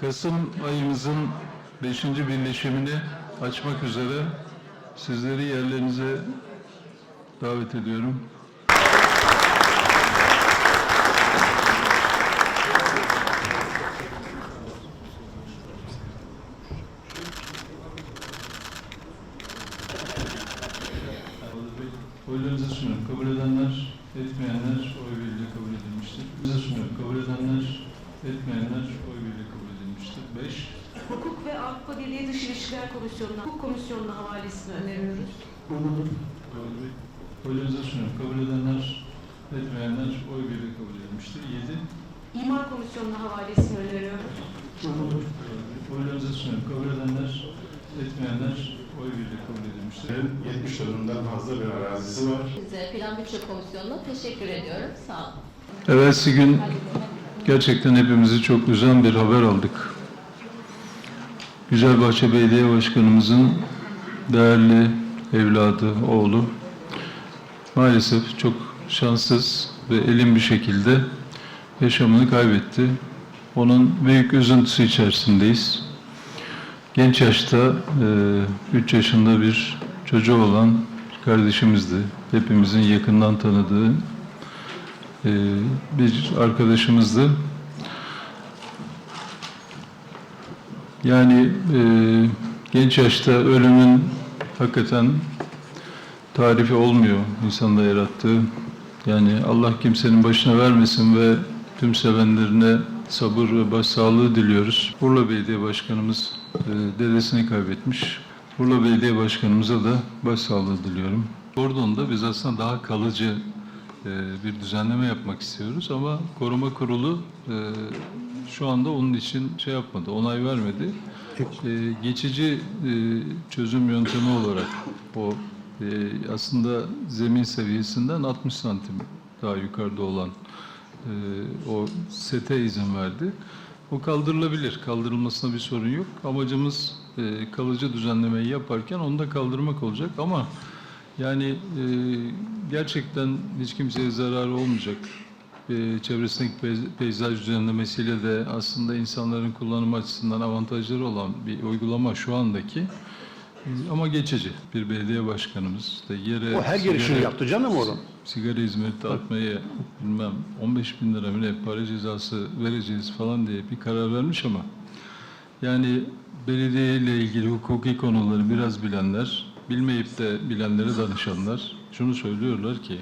Kasım ayımızın 5. birleşimini açmak üzere sizleri yerlerinize davet ediyorum. Oylarınızı sunuyorum. Kabul edenler, etmeyenler oy birliğiyle kabul edilmiştir. Oylarınızı sunuyorum. Kabul edenler, etmeyenler oy birliğiyle kabul edilmiştir. 5. Hukuk ve Avrupa Birliği Dış İlişkiler Komisyonu'na, Hukuk Komisyonu'na havalesini öneriyoruz. Oylarınızı sunuyorum. Kabul edenler, etmeyenler oy birliğiyle kabul edilmiştir. 7. İmar Komisyonu'na havalesini öneriyoruz. Oylarınızı sunuyorum. Kabul edenler, etmeyenler oy birliğiyle kabul edilmiştir. 70 dönümden fazla bir arazisi var. Size Plan Bütçe Komisyonu'na teşekkür ediyorum. Sağ olun. Evvelsi gün gerçekten hepimizi çok üzen bir haber aldık. Güzelbahçe Belediye Başkanımızın değerli evladı, oğlu maalesef çok şanssız ve elin bir şekilde yaşamını kaybetti. Onun büyük üzüntüsü içerisindeyiz. Genç yaşta 3 yaşında bir çocuğu olan kardeşimizdi. Hepimizin yakından tanıdığı e, bir arkadaşımızdı. Yani e, genç yaşta ölümün hakikaten tarifi olmuyor insanda yarattığı. Yani Allah kimsenin başına vermesin ve tüm sevenlerine sabır ve başsağlığı diliyoruz. Urla Belediye Başkanımız e, dedesini kaybetmiş. Urla Belediye Başkanımıza da başsağlığı diliyorum. Kordon'da biz aslında daha kalıcı bir düzenleme yapmak istiyoruz ama koruma kurulu e, şu anda onun için şey yapmadı, onay vermedi. E, geçici e, çözüm yöntemi olarak o e, aslında zemin seviyesinden 60 santim daha yukarıda olan e, o sete izin verdi. O kaldırılabilir, kaldırılmasına bir sorun yok. Amacımız e, kalıcı düzenlemeyi yaparken onu da kaldırmak olacak ama yani e, gerçekten hiç kimseye zararı olmayacak. E, çevresindeki peyz- peyzaj düzenlemesiyle de aslında insanların kullanım açısından avantajları olan bir uygulama şu andaki. Ama geçici. Bir belediye başkanımız da yere O her girişini sigara- yaptı canım oğlum. sigara hizmeti atmaya bilmem 15 bin lira ne para cezası vereceğiz falan diye bir karar vermiş ama yani belediye ile ilgili hukuki konuları biraz bilenler, bilmeyip de bilenlere danışanlar şunu söylüyorlar ki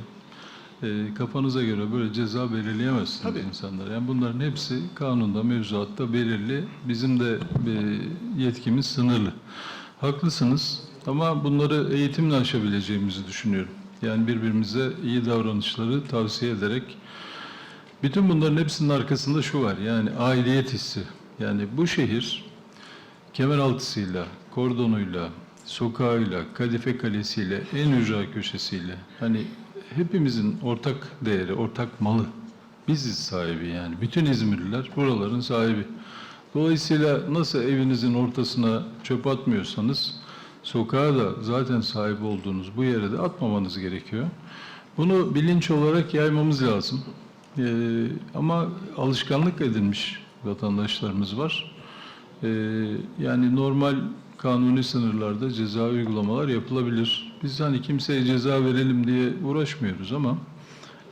e, kafanıza göre böyle ceza belirleyemezsiniz Tabii. insanlara. Yani bunların hepsi kanunda, mevzuatta belirli. Bizim de e, yetkimiz sınırlı. Haklısınız ama bunları eğitimle aşabileceğimizi düşünüyorum. Yani birbirimize iyi davranışları tavsiye ederek bütün bunların hepsinin arkasında şu var. Yani aidiyet hissi. Yani bu şehir kemeraltısıyla, kordonuyla, sokağıyla, kadife kalesiyle, en ücra köşesiyle hani hepimizin ortak değeri, ortak malı. Biziz sahibi yani. Bütün İzmirliler buraların sahibi. Dolayısıyla nasıl evinizin ortasına çöp atmıyorsanız sokağa da zaten sahip olduğunuz bu yere de atmamanız gerekiyor. Bunu bilinç olarak yaymamız lazım. Ee, ama alışkanlık edinmiş vatandaşlarımız var. Ee, yani normal kanuni sınırlarda ceza uygulamalar yapılabilir. Biz hani kimseye ceza verelim diye uğraşmıyoruz ama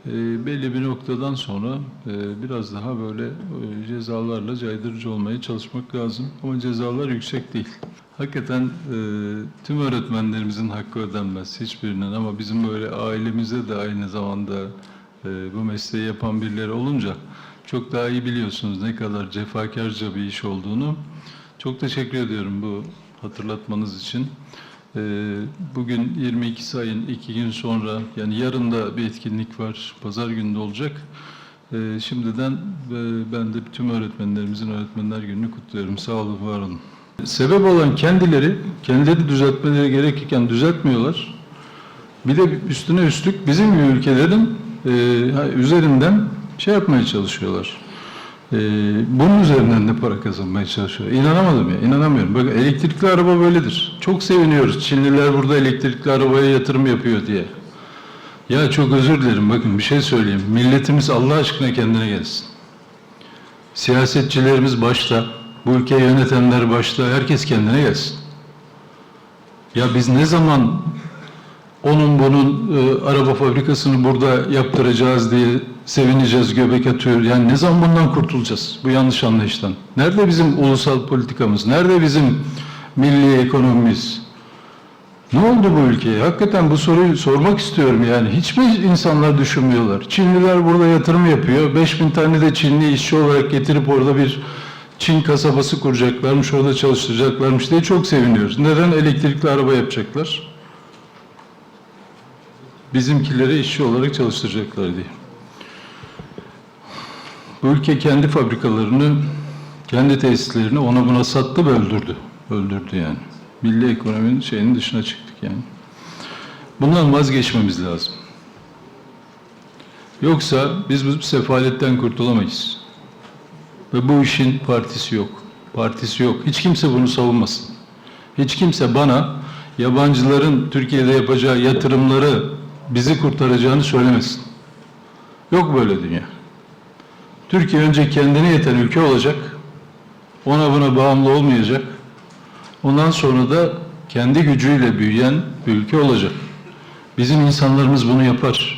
e, belli bir noktadan sonra e, biraz daha böyle e, cezalarla caydırıcı olmaya çalışmak lazım. Ama cezalar yüksek değil. Hakikaten e, tüm öğretmenlerimizin hakkı ödenmez hiçbirinin ama bizim böyle ailemize de aynı zamanda e, bu mesleği yapan birileri olunca çok daha iyi biliyorsunuz ne kadar cefakarca bir iş olduğunu. Çok teşekkür ediyorum bu hatırlatmanız için. Ee, Bugün 22 sayın iki gün sonra yani yarın da bir etkinlik var. Pazar günü olacak. Ee, Şimdiden e, ben de tüm öğretmenlerimizin Öğretmenler Günü'nü kutluyorum. Sağ olun, var olun. Sebep olan kendileri, kendileri düzeltmeleri gerekirken düzeltmiyorlar. Bir de üstüne üstlük bizim gibi ülkelerin e, üzerinden şey yapmaya çalışıyorlar. E, bunun üzerinden de para kazanmaya çalışıyor. İnanamadım ya, inanamıyorum. Bakın elektrikli araba böyledir. Çok seviniyoruz. Çinliler burada elektrikli arabaya yatırım yapıyor diye. Ya çok özür dilerim. Bakın bir şey söyleyeyim. Milletimiz Allah aşkına kendine gelsin. Siyasetçilerimiz başta, bu ülkeyi yönetenler başta, herkes kendine gelsin. Ya biz ne zaman onun bunun e, araba fabrikasını burada yaptıracağız diye sevineceğiz, göbek atıyor. Yani ne zaman bundan kurtulacağız? Bu yanlış anlayıştan. Nerede bizim ulusal politikamız? Nerede bizim milli ekonomimiz? Ne oldu bu ülkeye? Hakikaten bu soruyu sormak istiyorum yani. Hiç mi insanlar düşünmüyorlar? Çinliler burada yatırım yapıyor. 5000 tane de Çinli işçi olarak getirip orada bir Çin kasabası kuracaklarmış, orada çalıştıracaklarmış diye çok seviniyoruz. Neden? Elektrikli araba yapacaklar. Bizimkileri işçi olarak çalıştıracaklar diye. Bu ülke kendi fabrikalarını, kendi tesislerini ona buna sattı ve öldürdü. Öldürdü yani. Milli ekonominin şeyinin dışına çıktık yani. Bundan vazgeçmemiz lazım. Yoksa biz bu sefaletten kurtulamayız. Ve bu işin partisi yok. Partisi yok. Hiç kimse bunu savunmasın. Hiç kimse bana yabancıların Türkiye'de yapacağı yatırımları bizi kurtaracağını söylemesin. Yok böyle dünya. Türkiye önce kendine yeten ülke olacak. Ona buna bağımlı olmayacak. Ondan sonra da kendi gücüyle büyüyen bir ülke olacak. Bizim insanlarımız bunu yapar.